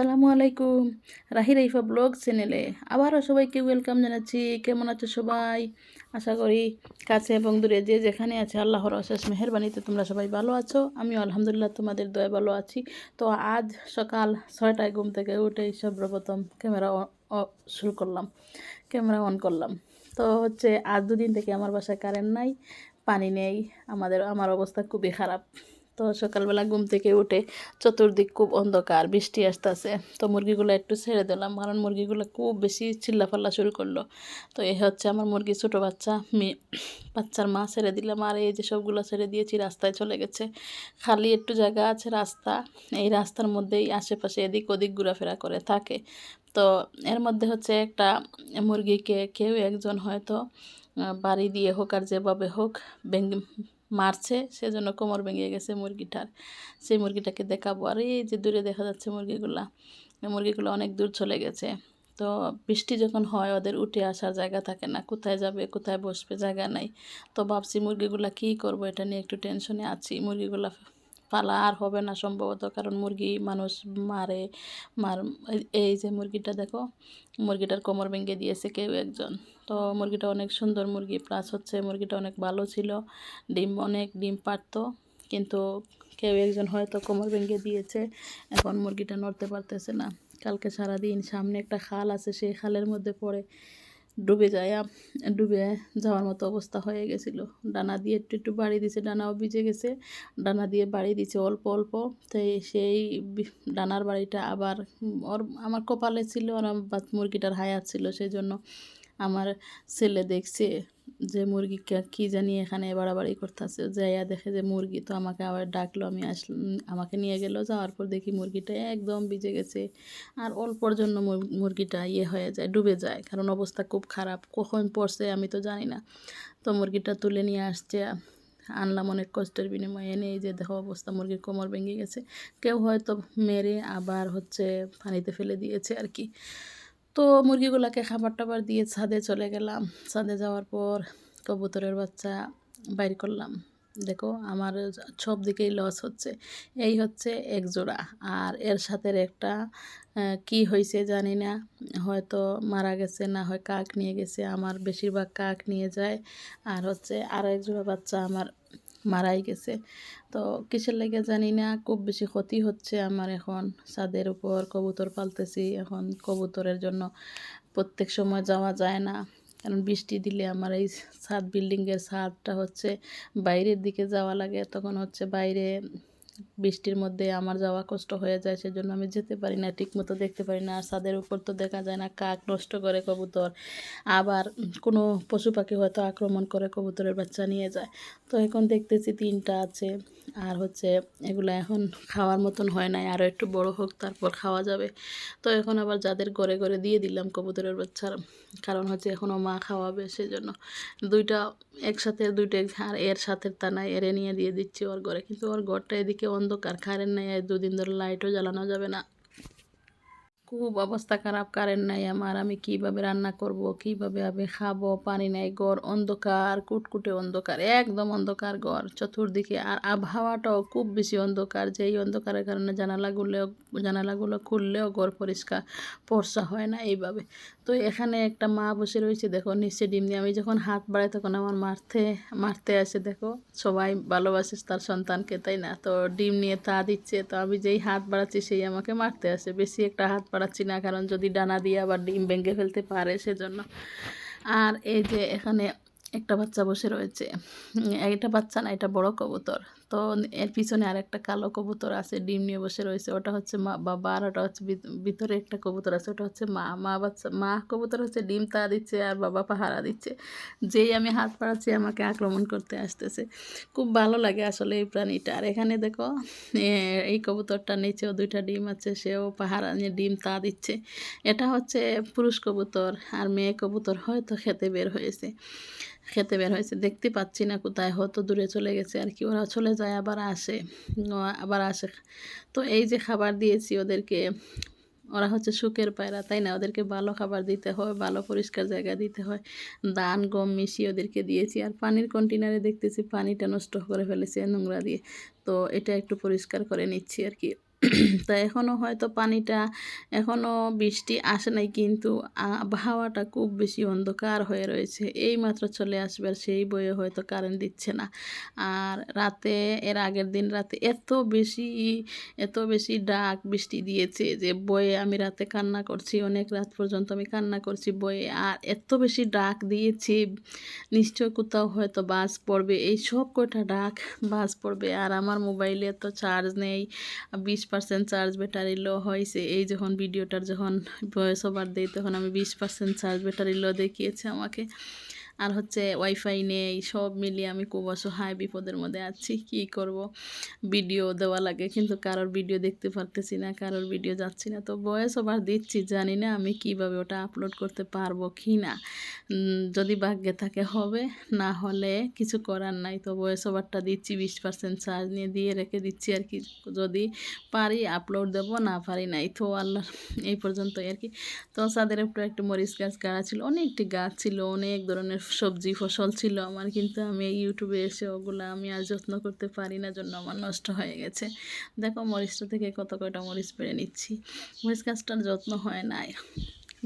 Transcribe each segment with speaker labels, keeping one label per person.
Speaker 1: আসসালামু আলাইকুম। রাহি রাইফা ব্লগ চ্যানেলে আবারও সবাইকে ওয়েলকাম জানাচ্ছি। কেমন আছো সবাই? আশা করি কাছে এবং দূরে যে যেখানে আছে আল্লাহর অশেষ মেহরবানিতে তোমরা সবাই ভালো আছো। আমি আলহামদুলিল্লাহ তোমাদের দয়া ভালো আছি। তো আজ সকাল ছয়টায় ঘুম থেকে উঠে সর্বপ্রথম ক্যামেরা শুরু করলাম। ক্যামেরা অন করলাম। তো হচ্ছে আজ দুদিন থেকে আমার বাসায় কারেন্ট নাই, পানি নেই, আমাদের, আমার অবস্থা খুবই খারাপ। তো সকালবেলা ঘুম থেকে উঠে চতুর্দিক খুব অন্ধকার, বৃষ্টি আসতেছে। তো মুরগিগুলো একটু ছেড়ে দিলাম, কারণ মুরগিগুলো খুব বেশি চিল্লাফাল্লা শুরু করল। তো এই হচ্ছে আমার মুরগি ছোটো বাচ্চা মেয়ে বাচ্চার মা ছেড়ে দিলাম। আর এই যে সবগুলো ছেড়ে দিয়েছি, রাস্তায় চলে গেছে। খালি একটু জায়গা আছে রাস্তা, এই রাস্তার মধ্যেই আশেপাশে এদিক ওদিক ঘোরাফেরা করে থাকে। তো এর মধ্যে হচ্ছে একটা মুরগিকে কেউ একজন হয়তো বাড়ি দিয়ে হোক আর যেভাবে হোক মারছে, সেজন্য কোমর ভেঙে গেছে মুরগিটার। সেই মুরগিটাকে দেখাবো। আর এই যে দূরে দেখা যাচ্ছে মুরগিগুলা মুরগিগুলো অনেক দূর চলে গেছে। তো বৃষ্টি যখন হয়, ওদের উঠে আসার জায়গা থাকে না। কোথায় যাবে, কোথায় বসবে, জায়গা নাই। তো ভাবছি মুরগিগুলা কী করব, এটা নিয়ে একটু টেনশনে আছি। মুরগিগুলা পালা আর হবে না সম্ভবত। কারণ মুরগি মানুষ মারে। মার, এই যে মুরগিটা দেখো, মুরগিটার কোমর ভেঙে দিয়েছে কেউ একজন। তো মুরগিটা অনেক সুন্দর মুরগি প্লাস হচ্ছে মুরগিটা অনেক ভালো ছিল। ডিম, অনেক ডিম পারতো, কিন্তু কেউ একজন হয়তো কোমর ভেঙে দিয়েছে। এখন মুরগিটা নড়তে পারতেছে না। কালকে সারাদিন সামনে একটা খাল আছে, সেই খালের মধ্যে পড়ে। ডুবে যায় ডুবে যাওয়ার মতো অবস্থা হয়ে গেছিল। ডানা দিয়ে একটু একটু বাড়ি দিছে, ডানাও ভিজে গেছে। ডানা দিয়ে বাড়ি দিছে অল্প অল্প। তাই সেই ডানার বাড়িটা আবার, ওর, আমার কপালে ছিল আর মুরগিটার হায়াত ছিল। সেই জন্য আমার ছেলে দেখছে যে মুরগি কী জানি এখানে বাড়াবাড়ি করতেছে, যাইয়া দেখে যে মুরগি তো আমাকে আবার ডাকলো, আমি আসলাম আমাকে নিয়ে গেল, যাওয়ার পর দেখি মুরগিটা একদম ভিজে গেছে। আর অল্পর জন্য মুরগিটা ইয়ে হয়ে যায়, ডুবে যায়, কারণ অবস্থা খুব খারাপ। কখন পড়ছে আমি তো জানি না। তো মুরগিটা তুলে নিয়ে আসছে। আনলাম অনেক কষ্টের বিনিময়ে, এনে এই যে দেখো অবস্থা, মুরগির কোমর ভেঙে গেছে। কেউ হয়তো মেরে আবার হচ্ছে পানিতে ফেলে দিয়েছে আর কি। তো মুরগিগুলোকে খাবার টাবার দিয়ে ছাদে চলে গেলাম। ছাদে যাওয়ার পর কবুতরের বাচ্চা বাইর করলাম। দেখো, আমার সব দিকেই লস হচ্ছে। এই হচ্ছে এক জোড়া আর এর সাথে একটা কি হয়েছে জানি না। হয়তো মারা গেছে, না হয় কাক নিয়ে গেছে। আমার বেশিরভাগ কাক নিয়ে যায়। আর হচ্ছে আর এক জোড়া বাচ্চা আমার মারাই গেছে। তো কিসের লেগে জানি না, খুব বেশি ক্ষতি হচ্ছে আমার এখন। ছাদের উপর কবুতর পালতেছি, এখন কবুতরের জন্য প্রত্যেক সময় যাওয়া যায় না। কারণ বৃষ্টি দিলে আমার এই ছাদ, বিল্ডিংয়ের ছাদটা হচ্ছে বাইরের দিকে যাওয়া লাগে, তখন হচ্ছে বাইরে বৃষ্টির মধ্যে আমার যাওয়া কষ্ট হয়ে যায়, সেজন্য আমি যেতে পারি না ঠিক মতো দেখতে পারি না। আর ছাদের উপর তো দেখা যায় না, কাক নষ্ট করে কবুতর। আবার কোনো পশু পাখি হয়তো আক্রমণ করে কবুতরের বাচ্চা নিয়ে যায়। তো এখন দেখতেছি তিনটা আছে, আর হচ্ছে এগুলো এখন খাওয়ার মতন হয় নাই আরও একটু বড় হোক তারপর খাওয়া যাবে। তো এখন আবার যাদের ঘরে ঘরে দিয়ে দিলাম কবুতরের বাচ্চার, কারণ হচ্ছে এখনও মা খাওয়াবে, সেজন্য দুইটা একসাথে, দুইটা আর এর সাথে তা নাই, এরে নিয়ে দিয়ে দিচ্ছি ওর ঘরে। কিন্তু ওর ঘরটা এদিকে অন্ধকার কারেন্ট নেই দুদিন ধরে লাইটও জ্বালানো যাবে না খুব অবস্থা খারাপ, কারেন্ট নাই আমার, আমি কীভাবে রান্না করব, কীভাবে আমি খাব, পানি নাই গড় অন্ধকার, কুটকুটে অন্ধকার, একদম অন্ধকার গড় চতুর্দিকে। আর আবহাওয়াটাও খুব বেশি অন্ধকার, যেই অন্ধকারের কারণে জানালাগুলো জানালাগুলো খুললেও ঘর পরিষ্কার পর্সা হয় না এইভাবে। তো এখানে একটা মা বসে রয়েছে, দেখো নিচে ডিম দিয়ে। আমি যখন হাত বাড়াই তখন আমার মারতে মারতে আসে, দেখো সবাই ভালোবাসে তার সন্তানকে, তাই না? তো ডিম নিয়ে তা দিচ্ছে, তো আমি যেই হাত বাড়াচ্ছি সেই আমাকে মারতে আসে। বেশি একটা হাত বাড়াচ্ছি না, কারণ যদি ডানা দিয়ে আবার ডিম ভেঙে ফেলতে পারে সেজন্য। আর এই যে এখানে একটা বাচ্চা বসে রয়েছে। এটা বাচ্চা না, এটা বড় কবুতর। তো এর পিছনে আর একটা কালো কবুতর আছে, ডিম নিয়ে বসে রয়েছে। ওটা হচ্ছে মা বাবা আর ওটা হচ্ছে ভিতরে একটা কবুতর আছে, ওটা হচ্ছে মা। মা বাচ্চা, মা কবুতর হচ্ছে ডিম তা দিচ্ছে আর বাবা পাহারা দিচ্ছে। যেই আমি হাত পাড়াচ্ছি আমাকে আক্রমণ করতে আসতেছে। খুব ভালো লাগে আসলে এই প্রাণীটা। আর এখানে দেখো এই কবুতরটার নিচেও দুইটা ডিম আছে, সেও পাহারা নিয়ে ডিম তা দিচ্ছে। এটা হচ্ছে পুরুষ কবুতর আর মেয়ে কবুতর হয়তো খেতে বের হয়েছে। খেতে বের হয়েছে। দেখতে পাচ্ছি না কোথায়, হয়তো দূরে চলে গেছে আর কি। ওরা চলে যায়, আবার আসে। আবার আসে। তো এই যে খাবার দিয়েছি ওদেরকে, ওরা হচ্ছে সুখের পায়রা, তাই না? ওদেরকে ভালো খাবার দিতে হয়, ভালো পরিষ্কার জায়গা দিতে হয়। ধান, গম মিশিয়ে ওদেরকে দিয়েছি। আর পানির কন্টেনারে দেখতেছি পানিটা নষ্ট করে ফেলেছে নোংরা দিয়ে। তো এটা একটু পরিষ্কার করে নিচ্ছি আর কি। তো এখনও হয়তো পানিটা এখনও বৃষ্টি আসে নাই, কিন্তু আবহাওয়াটা খুব বেশি অন্ধকার হয়ে রয়েছে। এই মাত্র চলে আসবে আর সেই বয়ে হয়তো কারেন্ট দিচ্ছে না। আর রাতে, এর আগের দিন রাতে এত বেশি এত বেশি ডাক বৃষ্টি দিয়েছে যে বয়ে আমি রাতে কান্না করছি, অনেক রাত পর্যন্ত আমি কান্না করছি বয়ে আর এত বেশি ডাক দিয়েছি, নিশ্চয় কোথাও হয়তো বাস পড়বে। এই সব কটা ডাক বাস পড়বে আর আমার মোবাইলে তো চার্জ নেই। বিশ পার্সেন্ট চার্জ ব্যাটারি লো হয়েছে। এই যখন ভিডিওটার যখন ভয়েস ওভার দিই তখন আমি বিশ পার্সেন্ট চার্জ ব্যাটারি লো দেখিয়েছে আমাকে। আর হচ্ছে ওয়াইফাই নেই, সব মিলিয়ে আমি খুব অসহায় বিপদের মধ্যে আছি, কি করব? ভিডিও দেওয়া লাগে, কিন্তু কারোর ভিডিও দেখতে পারতেছি না, কারোর ভিডিও যাচ্ছি না। তো বয়স ওভার দিচ্ছি, জানি না আমি কীভাবে ওটা আপলোড করতে পারব কি না। যদি ভাগ্যে থাকে হবে, না হলে কিছু করার নাই। তো বয়স ওভারটা দিচ্ছি, বিশ পার্সেন্ট চার্জ নিয়ে দিয়ে রেখে দিচ্ছি আর কি। যদি পারি আপলোড দেবো, না পারি নাই, তো আল্লাহ, এই পর্যন্ত আর কি। তো সাদের একটু একটু মরিচ গাছ গাড়া ছিল, অনেকটি গাছ ছিল, অনেক ধরনের সবজি ফসল ছিল আমার, কিন্তু আমি ইউটিউবে এসে ওগুলো আমি আর যত্ন করতে পারি না, জন্য আমার নষ্ট হয়ে গেছে। দেখো, মরিচটা থেকে কত কয়টা মরিচ পেরে নিচ্ছি। মরিচ গাছটার যত্ন হয় না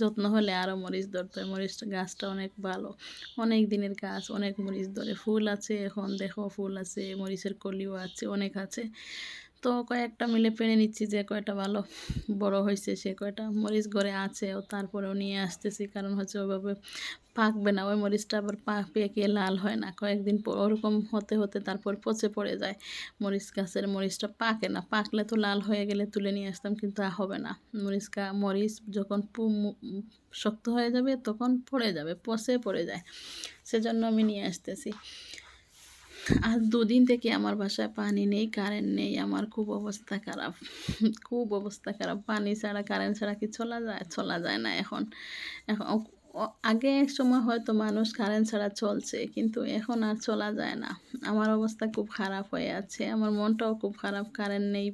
Speaker 1: যত্ন হলে আরও মরিচ ধরতে হয়। মরিচ গাছটা অনেক ভালো। অনেক দিনের গাছ, অনেক মরিচ ধরে। ফুল আছে এখন, দেখো ফুল আছে, মরিচের কলিও আছে, অনেক আছে। তো কয়েকটা মিলে পেরে নিচ্ছি যে কয়টা ভালো, বড় হয়েছে সে কয়টা। মরিচ ঘরে আছে ও তারপরেও নিয়ে আসতেছি, কারণ হচ্ছে ওইভাবে পাকবে না। ওই মরিচটা আবার পাক পেকে লাল হয় না। কয়েকদিন ওরকম হতে হতে তারপর পচে পড়ে যায়। মরিচ গাছের মরিচটা পাকে না। পাকলে তো লাল হয়ে গেলে তুলে নিয়ে আসতাম, কিন্তু হবে না। মরিচ মরিচ যখন শক্ত হয়ে যাবে তখন পড়ে যাবে, পচে পড়ে যায়। সেজন্য আমি নিয়ে আসতেছি। আর দুদিন থেকে আমার বাসায় পানি নেই কারেন্ট নেই, আমার খুব অবস্থা খারাপ। খুব অবস্থা খারাপ, পানি ছাড়া কারেন্ট ছাড়া কি চলা যায়? চলা যায় না এখন। এখন আগে এক সময় হয়তো মানুষ কারেন্ট ছাড়া চলছে, কিন্তু এখন আর চলা যায় না। আমার অবস্থা খুব খারাপ হয়ে আছে, আমার মনটাও খুব খারাপ কারেন্ট নেই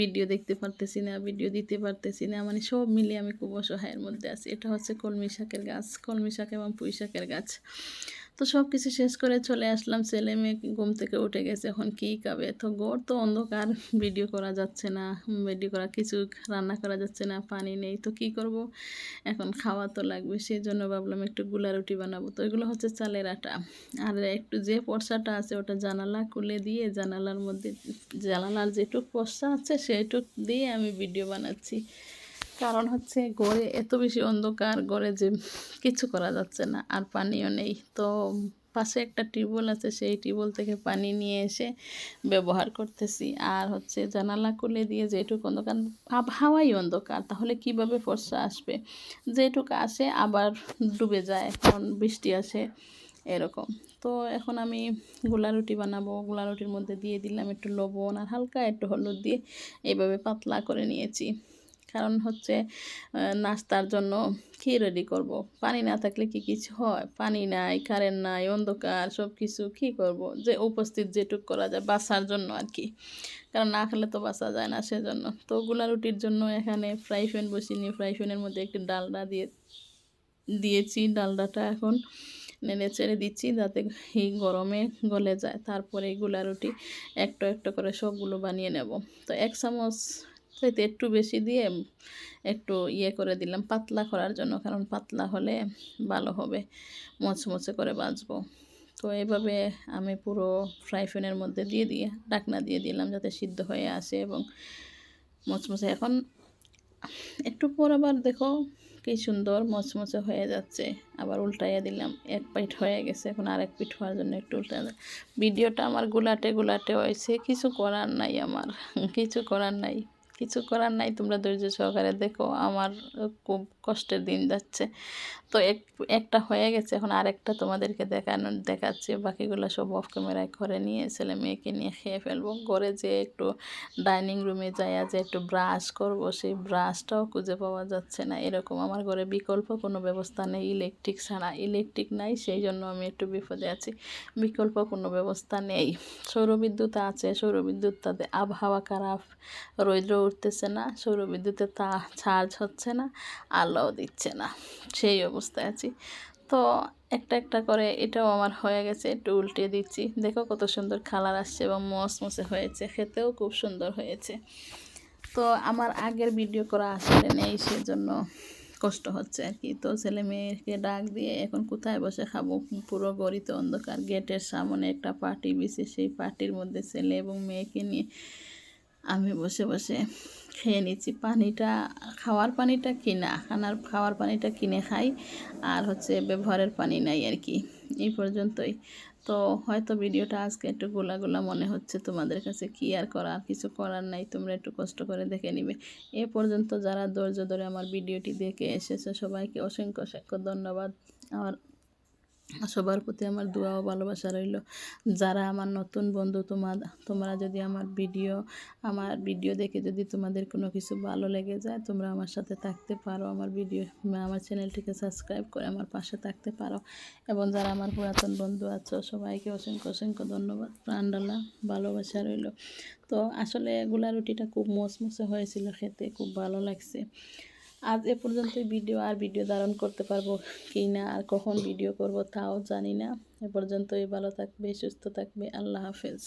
Speaker 1: ভিডিও দেখতে পারতেছি না ভিডিও দিতে পারতেছি না মানে সব মিলিয়ে আমি খুব অসহায়ের মধ্যে আছি। এটা হচ্ছে কলমি শাকের গাছ, কলমি শাক এবং পুঁই শাকের গাছ। তো সব কিছু শেষ করে চলে আসলাম। ছেলে মেয়ে ঘুম থেকে উঠে গেছে, এখন কী খাবে? তো গড় তো অন্ধকার ভিডিও করা যাচ্ছে না ভিডিও করা কিছু রান্না করা যাচ্ছে না, পানি নেই, তো কি করব? এখন খাওয়া তো লাগবে সেই জন্য ভাবলাম একটু গুলা রুটি বানাবো। তো এগুলো হচ্ছে চালের আটা। আর একটু যে পর্সাটা আছে, ওটা জানালা খুলে দিয়ে, জানালার মধ্যে, জানালার যেটুক পর্সা আছে সেইটুক দিয়ে আমি ভিডিও বানাচ্ছি। কারণ হচ্ছে গড়ে এত বেশি অন্ধকার, গড়ে যে কিছু করা যাচ্ছে না আর পানিও নেই। তো পাশে একটা টিউবওয়েল আছে, সেই টিউবওয়েল থেকে পানি নিয়ে এসে ব্যবহার করতেছি। আর হচ্ছে জানালা খুলে দিয়ে যেটুকু অন্ধকার হাওয়াই অন্ধকার, তাহলে কীভাবে ফর্সা আসবে? যেটুকু আসে আবার ডুবে যায়, কারণ বৃষ্টি আসে এরকম। তো এখন আমি গোলা রুটি বানাবো, গোলা রুটির মধ্যে দিয়ে দিলাম একটু লবণ আর হালকা একটু হলুদ দিয়ে এইভাবে পাতলা করে নিয়েছি। কারণ হচ্ছে নাস্তার জন্য কী রেডি করব। পানি না থাকলে কি কিছু হয়? পানি নাই কারেন্ট নাই, অন্ধকার সব কিছু কী করব। যে উপস্থিত যেটুক করা যায় বাসার জন্য আর কি কারণ না খেলে তো বাসা যায় না সেজন্য। তো গুলা রুটির জন্য এখানে ফ্রাই প্যান বসিয়ে নিয়ে ফ্রাই প্যানের মধ্যে একটি ডালডা দিয়ে, দিয়েছি। ডালডাটা এখন নেড়ে চেড়ে দিচ্ছি যাতে এই গরমে গলে যায়। তারপরে এই গুলা রুটি একটু একটু করে সবগুলো বানিয়ে নেব। তো এক চামচ চাইতে একটু বেশি দিয়ে একটু ইয়ে করে দিলাম, পাতলা করার জন্য, কারণ পাতলা হলে ভালো হবে। মচমচে করে বাজবো তো এইভাবে আমি পুরো ফ্রাই প্যানের মধ্যে দিয়ে দিয়ে ডাকনা দিয়ে দিলাম যাতে সিদ্ধ হয়ে আসে এবং মচমচে এখন একটু পর আবার দেখো কি সুন্দর মচমচে হয়ে যাচ্ছে। আবার উল্টাইয়া দিলাম, এক পিঠ হয়ে গেছে। এখন আরেক পিঠ হওয়ার জন্য একটু উল্টা ভিডিওটা আমার গুলাটে গুলাটে হয়েছে, কিছু করার নাই আমার, কিছু করার নাই। কিছু করার নাই তোমরা ধৈর্য সহকারে দেখো আমার খুব কষ্টের দিন যাচ্ছে। তো এক, একটা হয়ে গেছে। এখন আরেকটা তোমাদেরকে দেখানো, দেখাচ্ছি। বাকিগুলো সব অফ ক্যামেরায় করে নিয়ে ছেলে মেয়েকে নিয়ে খেয়ে ফেলব। ঘরে যে একটু ডাইনিং রুমে যাই যে একটু ব্রাশ করব, সেই ব্রাশটাও খুঁজে পাওয়া যাচ্ছে না। এরকম আমার ঘরে বিকল্প কোনো ব্যবস্থা নেই ইলেকট্রিক ছাড়া। ইলেকট্রিক নাই, সেই জন্য আমি একটু বিপদে আছি। বিকল্প কোনো ব্যবস্থা নেই। সৌরবিদ্যুৎ আছে সৌরবিদ্যুৎ তাদের আবহাওয়া খারাপ, রৌদ্র উঠতেছে না সৌরবিদ্যুতে তা চার্জ হচ্ছে না। আলোও দিচ্ছে না। সেই অবস্থায় আছি। তো একটা একটা করে এটাও আমার হয়ে গেছে, একটু উল্টে দিচ্ছি। দেখো কত সুন্দর কালার আসছে এবং মসমসে হয়েছে, খেতেও খুব সুন্দর হয়েছে। তো আমার আগের ভিডিও করা আসলে নেই, সেজন্য কষ্ট হচ্ছে আর কি। তো ছেলে মেয়েকে ডাক দিয়ে এখন কোথায় বসে খাব? পুরো গড়িতে অন্ধকার, গেটের সামনে একটা পার্টি বিছে সেই পার্টির মধ্যে ছেলে এবং মেয়েকে নিয়ে আমি বসে বসে খেয়ে নিচ্ছি। পানিটা, খাওয়ার পানিটা কিনা? খানার, খাওয়ার পানিটা কিনে খাই, আর হচ্ছে ব্যবহারের পানি নাই আর কি। এই পর্যন্তই। তো হয়তো ভিডিওটা আজকে একটু গোলা গোলা মনে হচ্ছে তোমাদের কাছে। কি আর করার? কিছু করার নাই। তোমরা একটু কষ্ট করে দেখে নিবে। এ পর্যন্ত যারা ধৈর্য ধরে আমার ভিডিওটি দেখে এসেছে, সবাইকে অসংখ্য অসংখ্য ধন্যবাদ। আমার সবার প্রতি আমার দোয়া ও ভালোবাসা রইল। যারা আমার নতুন বন্ধু তোমার তোমরা যদি আমার ভিডিও আমার ভিডিও দেখে যদি তোমাদের কোনো কিছু ভালো লেগে যায়, তোমরা আমার সাথে থাকতে পারো। আমার ভিডিও, আমার চ্যানেলটিকে সাবস্ক্রাইব করে আমার পাশে থাকতে পারো। এবং যারা আমার পুরাতন বন্ধু আছো, সবাইকে অসংখ্য অসংখ্য ধন্যবাদ। প্রাণডালা, ভালোবাসা রইল। তো আসলে গোলা রুটিটা খুব মচমচে হয়েছিল খেতে, খুব ভালো লাগছে। আজ এ পর্যন্ত ভিডিও আর ভিডিও ধারণ করতে পারব কি না, আর কখন ভিডিও করব তাও জানি না। এ পর্যন্তই, ভালো থাকবে, সুস্থ থাকবে, আল্লাহ হাফেজ।